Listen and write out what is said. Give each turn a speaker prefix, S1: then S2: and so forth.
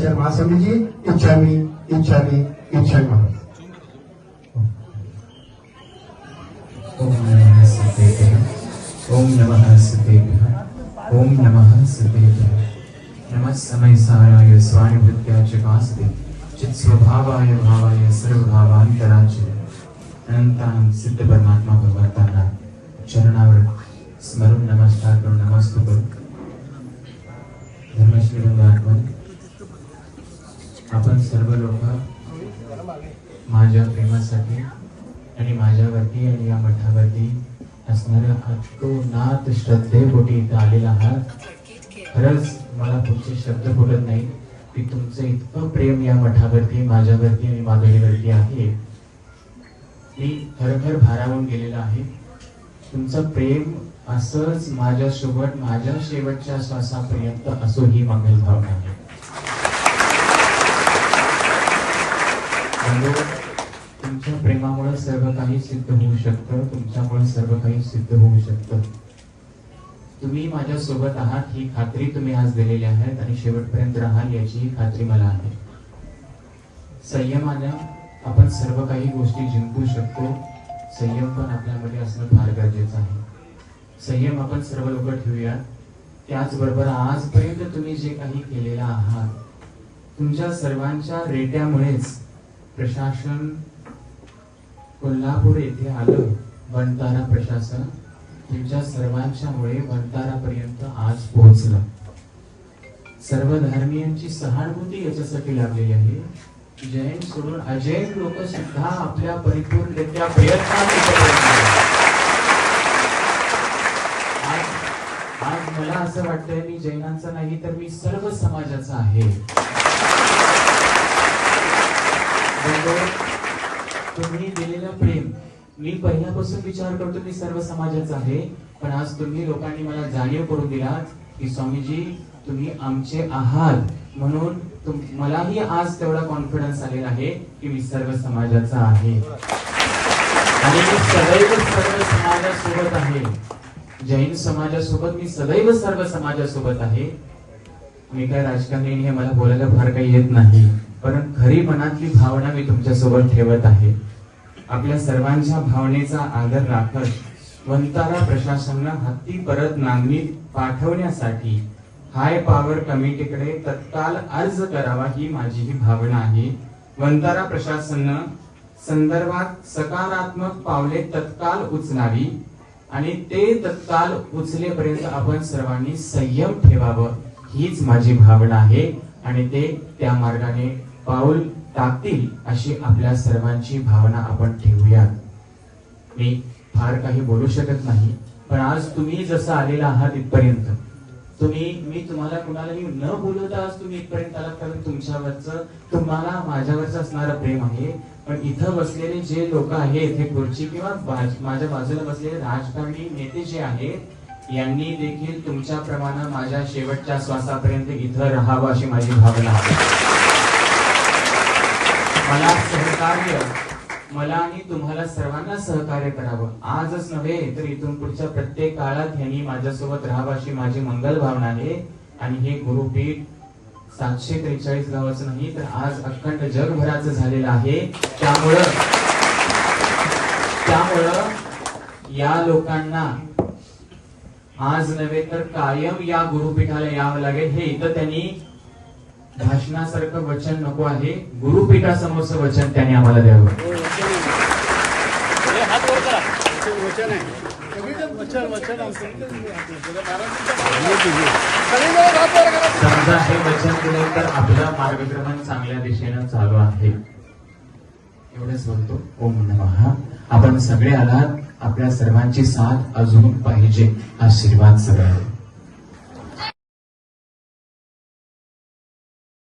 S1: आचार्य वहाँ जी इच्छा मी इच्छा
S2: मी इच्छा मी ओम नमः सिद्धेभ्यः। ओम नमः सिद्धेभ्यः। नमः समय साराय स्वानुभृत्या चकास्ते चित स्वभावाय भावाय सर्वभावान्तराच अनंतान सिद्ध परमात्मा भगवंताना चरणावर स्मरण नमस्कार करो नमस्तु करो धर्मश्री बंधु आत्मा आपण सर्व लोक माझ्या प्रेमासाठी आणि माझ्यावरती आणि या मठावरती असणाऱ्या अतोनात श्रद्धेपोटी इथं आलेला आहात. खरंच मला पुढचे शब्द फुटत नाही. की तुमचं इतकं प्रेम या मठावरती माझ्यावरती आणि माधुरीवरती आहे. मी खरोखर भारावून गेलेलं आहे. तुमचं प्रेम असंच माझ्यासोबत माझ्या शेवटच्या श्वासापर्यंत असो ही मंगल भावना आहे. तुमच्या प्रेमामुळे सर्व काही सिद्ध होऊ शकतं. तुमच्यामुळे सर्व काही सिद्ध होऊ शकतं. तुम्ही माझ्या सोबत आहात ही खात्री तुम्ही आज दिलेली आहेत आणि शेवटपर्यंत राहाल याचीही खात्री मला आहे. संयमानं आपण सर्व काही गोष्टी जिंकू शकतो. संयम पण आपल्यामध्ये असणं फार गरजेचं आहे. संयम आपण सर्व लोक ठेवूया. त्याचबरोबर आजपर्यंत तुम्ही जे काही केलेलं आहात तुमच्या सर्वांच्या रेट्यामुळेच प्रशासन कोल्हापूर येथे आलं वंतारा प्रशासन तुमच्या सर्वांच्यामुळे वंतारापर्यंत आज पोहोचलं. सर्व धर्मियांची सहानुभूती याच्यासाठी लागलेली आहे. जैन सोडून अजैन लोक सुद्धा आपल्या परिपूर्णरित्या प्रयत्नात आज मला असं वाटतंय मी जैनांचा नाही तर मी सर्व समाजाचा आहे. म्हणजे तुम्ही दिलेलं प्रेम मी पहिल्यापासून विचार करतो मी सर्व समाजाचा आहे पण आज तुम्ही लोकांनी मला जाणीव करून दिलात की स्वामीजी तुम्ही आमचे आहात. म्हणून मलाही आज तेवढा कॉन्फिडन्स आलेला आहे की मी सर्व समाजाचा आहे. आणि मी सदैव सर्व समाजासोबत आहे. जैन समाजासोबत मी सदैव सर्व समाजासोबत आहे. मी काय राजकारणी हे मला बोलायला फार काही येत नाही. पण खरी मनातली भावना मी तुमच्यासोबत ठेवत आहे. आपल्या सर्वांच्या भावनेचा आदर राखत वंतारा प्रशासनानं हत्ती परत नांगणी पाठवण्यासाठी हाय पॉवर कमिटीकडे तत्काल अर्ज करावा ही माझी ही भावना आहे. वंतारा प्रशासनानं संदर्भात सकारात्मक पावले तत्काल उचलावी आणि ते तत्काल उचलेपर्यंत आपण सर्वांनी संयम ठेवावं हीच माझी भावना आहे आणि ते त्या मार्गाने पाऊल टाकतील अशी आपल्या सर्वांची भावना आपण ठेवूयात. मी फार काही बोलू शकत नाही पण आज तुम्ही जसं आलेला आहात इथपर्यंत तुम्ही मी तुम्हाला कुणालाही न बोलवता आज तुम्ही इथपर्यंत आलात कारण तुमच्यावरचं तुम्हाला माझ्यावरचं असणारं प्रेम आहे. पण इथं बसलेले जे लोक आहेत हे खुर्ची किंवा माझ्या बाजूला बसलेले राजकारणी नेते जे आहेत यांनी देखील तुमच्या तुमच्याप्रमाणे माझ्या शेवटच्या श्वासापर्यंत इथं राहावं अशी माझी भावना आहे. मला सहकार्य मला आणि तुम्हाला सर्वांना सहकार्य करावं. आजच नव्हे तर इथून पुढच्या प्रत्येक काळात यांनी माझ्यासोबत राहावं अशी माझी मंगल भावना आहे. आणि हे गुरुपीठ सातशे त्रेचाळीस गावाचं नाही तर आज अखंड जगभराचं झालेलं आहे. त्यामुळं त्यामुळं या लोकांना आज नव्हे तर कायम या गुरुपीठाला यावं लागेल. हे इथं त्यांनी भाषणासारखं वचन नको आहे. गुरुपीठासमोरचं वचन त्यांनी आम्हाला द्यावं.
S3: वचन
S2: समजा हे वचन दिलं तर आपलं मार्गक्रमण चांगल्या दिशेनं चालू आहे. एवढंच बोलतो. ओम नमः. आपण सगळे आलात. आपल्या सर्वांची साथ अजून पाहिजे. आशीर्वाद सगळ्यांना.